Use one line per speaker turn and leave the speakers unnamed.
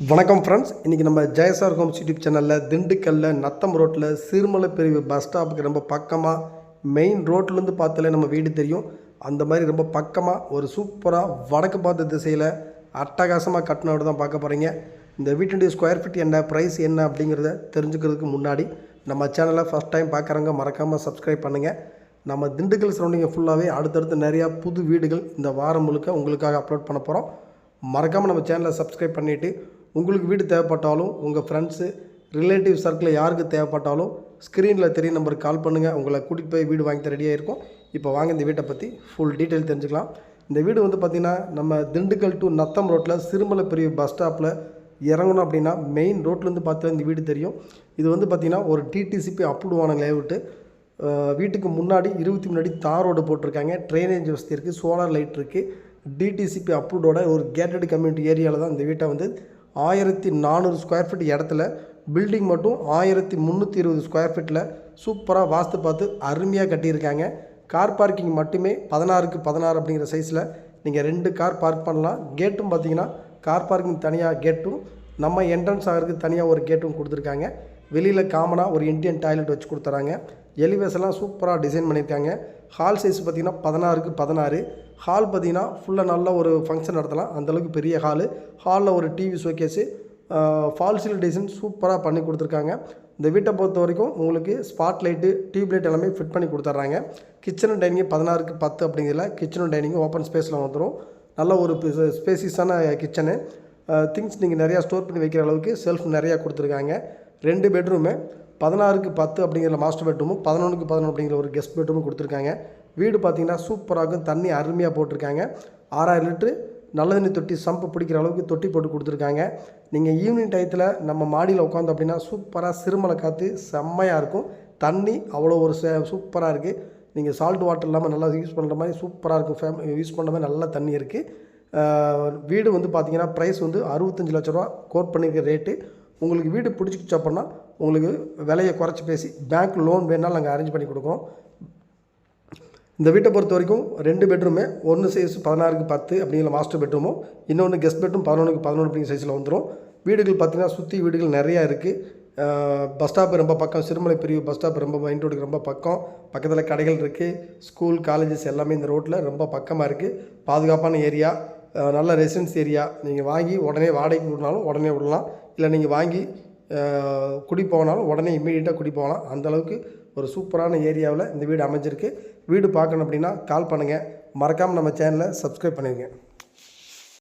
வணக்கம் ஃப்ரெண்ட்ஸ் இன்றைக்கி நம்ம ஜெயசார் ஹோம்ஸ் யூடியூப் சேனலில் திண்டுக்கல்லில் நத்தம் ரோட்டில் சிறுமலை பிரிவு பஸ் ஸ்டாப்புக்கு ரொம்ப பக்கமாக மெயின் ரோட்லேருந்து பார்த்தாலே நம்ம வீடு தெரியும். அந்த மாதிரி ரொம்ப பக்கமாக ஒரு சூப்பராக வடக்கு பார்த்த திசையில் அட்டகாசமாக கட்டின தான் பார்க்க போகிறீங்க இந்த வீட்டுடைய ஸ்கொயர் ஃபீட் என்ன ப்ரைஸ் என்ன அப்படிங்கிறத தெரிஞ்சுக்கிறதுக்கு முன்னாடி நம்ம சேனலை ஃபஸ்ட் டைம் பார்க்குறவங்க மறக்காமல் சப்ஸ்கிரைப் பண்ணுங்கள் நம்ம திண்டுக்கல் சரௌண்டிங்கை ஃபுல்லாகவே அடுத்தடுத்து நிறையா புது வீடுகள் இந்த வாரம் முழுக்க உங்களுக்காக அப்லோட் பண்ண போகிறோம் மறக்காமல் நம்ம சேனலை சப்ஸ்கிரைப் பண்ணிவிட்டு உங்களுக்கு வீடு தேவைப்பட்டாலும் உங்கள் ஃப்ரெண்ட்ஸு ரிலேட்டிவ் சர்க்கிளில் யாருக்கு தேவைப்பட்டாலும் ஸ்க்ரீனில் தெரிய நம்பருக்கு கால் பண்ணுங்கள் உங்களை கூட்டிகிட்டு போய் வீடு வாங்கி ரெடியாக இருக்கும் இப்போ வாங்க இந்த வீட்டை பற்றி ஃபுல் டீட்டெயில் தெரிஞ்சுக்கலாம். இந்த வீடு வந்து பார்த்திங்கன்னா நம்ம திண்டுக்கல் டு நத்தம் ரோட்டில் சிறுமலை பெரிய பஸ் ஸ்டாப்பில் இறங்கணும் அப்படின்னா மெயின் ரோட்லேருந்து பார்த்தா இந்த வீடு தெரியும். இது வந்து பார்த்திங்கன்னா ஒரு டிடிசிபி அப்ரூவ் ஆன லேஅவுட்டு வீட்டுக்கு முன்னாடி இருபத்தி முன்னாடி தார் ரோடு போட்டிருக்காங்க. ட்ரைனேஜ் வசதி இருக்குது சோலார் லைட் இருக்குது டிடிசிபி அப்ரூவ்டோட ஒரு கேட்டட் கம்யூனிட்டி ஏரியாவில் தான் இந்த வீட்டை வந்து ஆயிரத்தி நானூறு ஸ்கொயர் ஃபீட் இடத்துல பில்டிங் மட்டும் ஆயிரத்தி முந்நூற்றி இருபது ஸ்கொயர் ஃபீட்டில் சூப்பராக வாஸ்து பார்த்து அருமையாக கட்டியிருக்காங்க. கார் பார்க்கிங் மட்டுமே பதினாறுக்கு பதினாறு அப்படிங்கிற சைஸில் நீங்கள் ரெண்டு கார் பார்க் பண்ணலாம். கேட்டும் பார்த்தீங்கன்னா கார் பார்க்கிங் தனியாக கேட்டும் நம்ம என்ட்ரன்ஸ் ஆகிறதுக்கு தனியாக ஒரு கேட்டும் கொடுத்துருக்காங்க. வெளியில் காமனாக ஒரு இண்டியன் டாய்லெட் வச்சு கொடுத்துறாங்க. எலிவேஸ் சூப்பராக டிசைன் பண்ணியிருக்காங்க. ஹால் சைஸ் பார்த்திங்கன்னா பதினாறுக்கு பதினாறு. ஹால் பார்த்திங்கன்னா ஃபுல்லாக நல்ல ஒரு ஃபங்க்ஷன் நடத்தலாம். அந்தளவுக்கு பெரிய ஹாலு ஹாலில் ஒரு TV showcase false ceiling design சூப்பராக பண்ணி கொடுத்துருக்காங்க. இந்த வீட்டை பொறுத்த வரைக்கும் உங்களுக்கு ஸ்பாட் லைட்டு டியூப் லைட் எல்லாமே ஃபிட் பண்ணி கொடுத்துட்றாங்க. கிச்சன் டைனிங் பதினாறுக்கு பத்து அப்படிங்கிறதுல கிச்சனும் டைனிங் ஓப்பன் ஸ்பேஸில் வந்துடும் நல்ல ஒரு ஸ்பேசிஸான கிச்சனு திங்ஸ் நீங்கள் நிறையா ஸ்டோர் பண்ணி வைக்கிற அளவுக்கு செல்ஃப் நிறையா கொடுத்துருக்காங்க. ரெண்டு பெட்ரூமு பதினாறுக்கு பத்து அப்படிங்கிற மாஸ்டர் பெட்ரூமும் பதினொன்றுக்கு பதினொன்று அப்படிங்கிற ஒரு கெஸ்ட் பெட்ரூமும் கொடுத்துருக்காங்க. வீடு பார்த்தீங்கன்னா சூப்பராகும் தண்ணி அருமையாக போட்டிருக்காங்க. ஆறாயிரம் லிட்ரு நல்ல தண்ணி தொட்டி சம்பு பிடிக்கிற அளவுக்கு தொட்டி போட்டு கொடுத்துருக்காங்க. நீங்கள் ஈவினிங் டயத்தில் நம்ம மாடியில் உட்காந்து அப்படின்னா சூப்பராக சிறுமலை காற்று செம்மையாக இருக்கும். தண்ணி அவ்வளோ ஒரு சூப்பராக இருக்குது நீங்கள் சால்ட் வாட்டர் இல்லாமல் நல்லா யூஸ் பண்ணுற மாதிரி சூப்பராக இருக்கும். ஃபேம் யூஸ் பண்ணுற மாதிரி நல்ல தண்ணி இருக்குது வீடு வந்து பார்த்தீங்கன்னா ப்ரைஸ் வந்து அறுபத்தஞ்சு லட்ச ரூபா கோட் பண்ணியிருக்க ரேட்டு உங்களுக்கு வீடு பிடிச்சிக்கிச்சு அப்படின்னா உங்களுக்கு விலையை குறைச்சி பேசி பேங்க் லோன் வேணாலும் நாங்கள் அரேஞ்ச் பண்ணி கொடுக்குறோம் இந்த வீட்டை பொறுத்த வரைக்கும் ரெண்டு பெட்ரூமே ஒன்று சைஸ் பதினாறுக்கு பத்து அப்படிங்கிற மாஸ்டர் பெட்ரூமும் இன்னொன்று கெஸ்ட் பெட்ரூம் பதினொன்றுக்கு பதினொன்று அப்படிங்கிற சைஸில் வந்துடும் வீடுகள் பார்த்திங்கன்னா சுற்றி வீடுகள் நிறையா இருக்குது பஸ் ஸ்டாப் ரொம்ப பக்கம் சிறுமலை பிரிவு பஸ் ஸ்டாப் ரொம்ப மெயின் ரோடுக்கு ரொம்ப பக்கம். பக்கத்தில் கடைகள் இருக்குது ஸ்கூல் காலேஜஸ் எல்லாமே இந்த ரோட்டில் ரொம்ப பக்கமாக இருக்குது பாதுகாப்பான ஏரியா நல்ல ரெசிடென்ஸ் ஏரியா நீங்கள் வாங்கி உடனே வாடகைக்கு விடனாலும் உடனே விடலாம். இல்லை நீங்கள் வாங்கி குடி போனாலும் உடனே இம்மீடியட்டாக குடி போகலாம். அந்தளவுக்கு ஒரு சூப்பரான ஏரியாவில் இந்த வீடு அமைஞ்சிருக்கு. வீடு பார்க்கணும் அப்படின்னா கால் பண்ணுங்கள் மறக்காமல் நம்ம சேனலை சப்ஸ்கிரைப் பண்ணிடுங்க